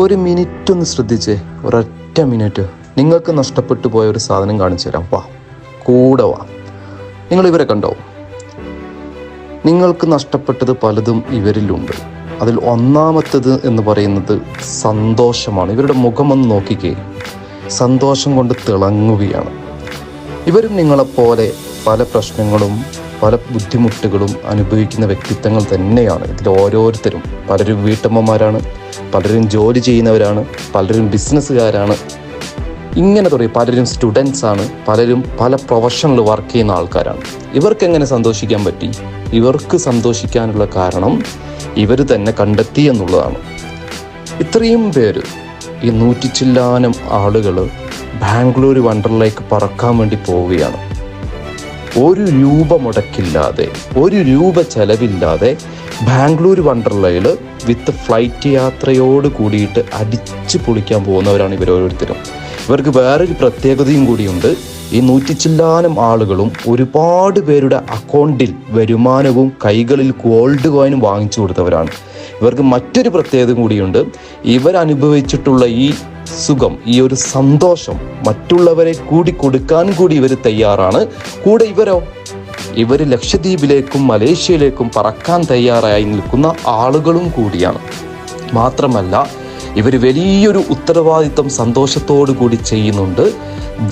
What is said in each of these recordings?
ഒരു മിനിറ്റ് ഒന്ന് ശ്രദ്ധിച്ചേ. ഒരൊറ്റ മിനിറ്റ്. നിങ്ങൾക്ക് നഷ്ടപ്പെട്ടു പോയ ഒരു സാധനം കാണിച്ചു തരാം. വാ കൂടെ വാ. നിങ്ങൾ ഇവരെ കണ്ടോ? നിങ്ങൾക്ക് നഷ്ടപ്പെട്ടത് പലതും ഇവരിലുണ്ട്. അതിൽ ഒന്നാമത്തത് എന്ന് പറയുന്നത് സന്തോഷമാണ്. ഇവരുടെ മുഖം ഒന്ന് നോക്കിക്കേ. സന്തോഷം കൊണ്ട് തിളങ്ങുകയാണ്. ഇവരും നിങ്ങളെപ്പോലെ പല പ്രശ്നങ്ങളും പല ബുദ്ധിമുട്ടുകളും അനുഭവിക്കുന്ന വ്യക്തിത്വങ്ങൾ തന്നെയാണ്. ഇതിൽ ഓരോരുത്തരും. പലരും വീട്ടമ്മമാരാണ്. പലരും ജോലി ചെയ്യുന്നവരാണ് പലരും ബിസിനസ്സുകാരാണ്. ഇങ്ങനെ തുടങ്ങി പലരും സ്റ്റുഡൻസ് ആണ് പലരും പല പ്രൊഫഷണൽ വർക്ക് ചെയ്യുന്ന ആൾക്കാരാണ്. ഇവർക്ക് എങ്ങനെ സന്തോഷിക്കാൻ പറ്റി? ഇവർക്ക് സന്തോഷിക്കാനുള്ള കാരണം ഇവർ തന്നെ കണ്ടെത്തി എന്നുള്ളതാണ്. ഇത്രയും പേര് ഈ നൂറ്റിച്ചില്ലാനം ആളുകൾ ബാംഗ്ലൂർ വണ്ടറിലേക്ക് പറക്കാൻ വേണ്ടി പോവുകയാണ്. ഒരു രൂപ മുടക്കില്ലാതെ ഒരു രൂപ ചെലവില്ലാതെ ബാംഗ്ലൂർ വണ്ടർലയിൽ വിത്ത് ഫ്ലൈറ്റ് യാത്രയോട് കൂടിയിട്ട് അടിച്ച് പൊളിക്കാൻ പോകുന്നവരാണ് ഇവർ ഓരോരുത്തരും. ഇവർക്ക് വേറൊരു പ്രത്യേകതയും കൂടിയുണ്ട്. ഈ നൂറ്റിച്ചില്ലാനം ആളുകളും ഒരുപാട് പേരുടെ അക്കൗണ്ടിൽ വരുമാനവും കൈകളിൽ ഗോൾഡ് കോയിനും വാങ്ങിച്ചു കൊടുത്തവരാണ്. ഇവർക്ക് മറ്റൊരു പ്രത്യേകത കൂടിയുണ്ട്. ഇവരനുഭവിച്ചിട്ടുള്ള ഈ സുഖം ഈ ഒരു സന്തോഷം മറ്റുള്ളവരെ കൂടി കൊടുക്കാൻ കൂടി ഇവർ തയ്യാറാണ്. കൂടെ ഇവരോ ഇവർ ലക്ഷദ്വീപിലേക്കും മലേഷ്യയിലേക്കും പറക്കാൻ തയ്യാറായി നിൽക്കുന്ന ആളുകളും കൂടിയാണ്. മാത്രമല്ല ഇവർ വലിയൊരു ഉത്തരവാദിത്തം സന്തോഷത്തോടു കൂടി ചെയ്യുന്നുണ്ട്.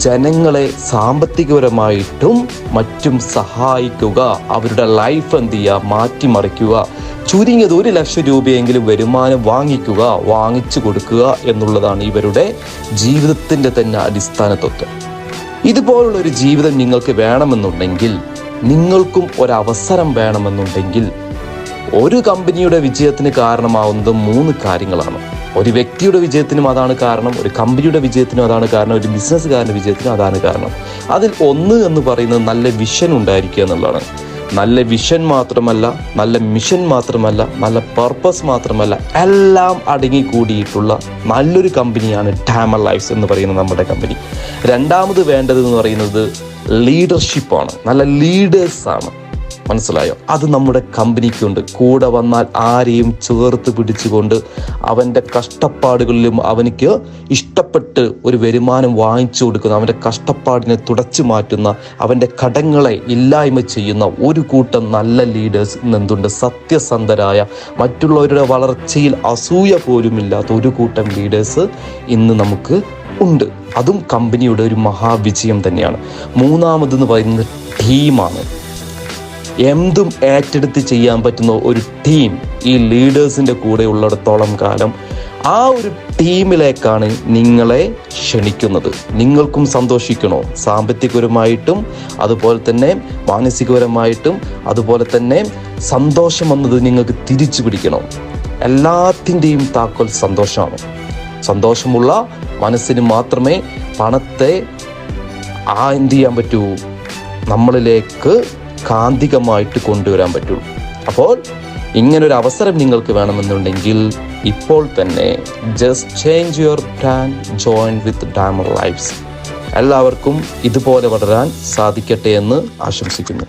ജനങ്ങളെ സാമ്പത്തികപരമായിട്ടും മറ്റും സഹായിക്കുക അവരുടെ ലൈഫ് എന്ത് ചെയ്യുക മാറ്റിമറിക്കുക ചുരുങ്ങിയത് ഒരു ലക്ഷം രൂപയെങ്കിലും വരുമാനം വാങ്ങിക്കുക വാങ്ങിച്ചു കൊടുക്കുക എന്നുള്ളതാണ് ഇവരുടെ ജീവിതത്തിന്റെ തന്നെ അടിസ്ഥാന തത്വം. ഇതുപോലുള്ള ഒരു ജീവിതം നിങ്ങൾക്ക് വേണമെന്നുണ്ടെങ്കിൽ നിങ്ങൾക്കും ഒരവസരം വേണമെന്നുണ്ടെങ്കിൽ ഒരു കമ്പനിയുടെ വിജയത്തിന് കാരണമാവുന്നത് മൂന്ന് കാര്യങ്ങളാണ്. ഒരു വ്യക്തിയുടെ വിജയത്തിനും അതാണ് കാരണം ഒരു കമ്പനിയുടെ വിജയത്തിനും അതാണ് കാരണം ഒരു ബിസിനസ്സുകാരന്റെ വിജയത്തിനും അതാണ് കാരണം. അതിൽ ഒന്ന് എന്ന് പറയുന്നത് നല്ല വിഷൻ ഉണ്ടായിരിക്കുക എന്നുള്ളതാണ്. നല്ല വിഷൻ മാത്രമല്ല നല്ല മിഷൻ മാത്രമല്ല നല്ല പർപ്പസ് മാത്രമല്ല എല്ലാം അടങ്ങിക്കൂടിയിട്ടുള്ള നല്ലൊരു കമ്പനിയാണ് ടാമർ ലൈഫ്സ് എന്ന് പറയുന്ന നമ്മുടെ കമ്പനി. രണ്ടാമത് വേണ്ടത് എന്ന് പറയുന്നത് ലീഡർഷിപ്പാണ് നല്ല ലീഡേഴ്സാണ് മനസ്സിലായോ? അത് നമ്മുടെ കമ്പനിക്കുണ്ട്. കൂടെ വന്നാൽ ആരെയും ചേർത്ത് പിടിച്ചുകൊണ്ട് അവന്റെ കഷ്ടപ്പാടുകളിലും അവനിക്ക് ഇഷ്ടപ്പെട്ട് ഒരു വരുമാനം വാങ്ങിച്ചു കൊടുക്കുന്ന അവന്റെ കഷ്ടപ്പാടിനെ തുടച്ചു മാറ്റുന്ന അവന്റെ കടങ്ങളെ ഇല്ലായ്മ ചെയ്യുന്ന ഒരു കൂട്ടം നല്ല ലീഡേഴ്സ് ഇന്നെന്തുണ്ട് സത്യസന്ധരായ മറ്റുള്ളവരുടെ വളർച്ചയിൽ അസൂയ പോലുമില്ലാത്ത ഒരു കൂട്ടം ലീഡേഴ്സ് ഇന്ന് നമുക്ക് ഉണ്ട്. അതും കമ്പനിയുടെ ഒരു മഹാവിജയം തന്നെയാണ്. മൂന്നാമതെന്ന് പറയുന്നത് ടീമാണ്. എന്തും ഏറ്റെടുത്ത് ചെയ്യാൻ പറ്റുന്ന ഒരു ടീം ഈ ലീഡേഴ്സിന്റെ കൂടെ ഉള്ളിടത്തോളം കാലം ആ ഒരു ടീമിലേക്കാണ് നിങ്ങളെ ക്ഷണിക്കുന്നത്. നിങ്ങൾക്കും സന്തോഷിക്കണോ? സാമ്പത്തികപരമായിട്ടും അതുപോലെ തന്നെ മാനസികപരമായിട്ടും അതുപോലെ തന്നെ സന്തോഷം വന്നത് നിങ്ങൾക്ക് തിരിച്ചു പിടിക്കണോ? എല്ലാത്തിന്റെയും താക്കോൽ സന്തോഷമാണ്. സന്തോഷമുള്ള മനസ്സിന് മാത്രമേ പണത്തെ ആ എന്ത് ചെയ്യാൻ പറ്റൂ? നമ്മളിലേക്ക് കാന്തികമായിട്ട് കൊണ്ടുവരാൻ പറ്റുള്ളൂ അപ്പോൾ ഇങ്ങനൊരു അവസരം നിങ്ങൾക്ക് വേണമെന്നുണ്ടെങ്കിൽ ഇപ്പോൾ തന്നെ just change your plan join with Dahmer life's എല്ലാവർക്കും ഇതുപോലെ വളരാൻ സാധിക്കട്ടെ എന്ന് ആശംസിക്കുന്നു.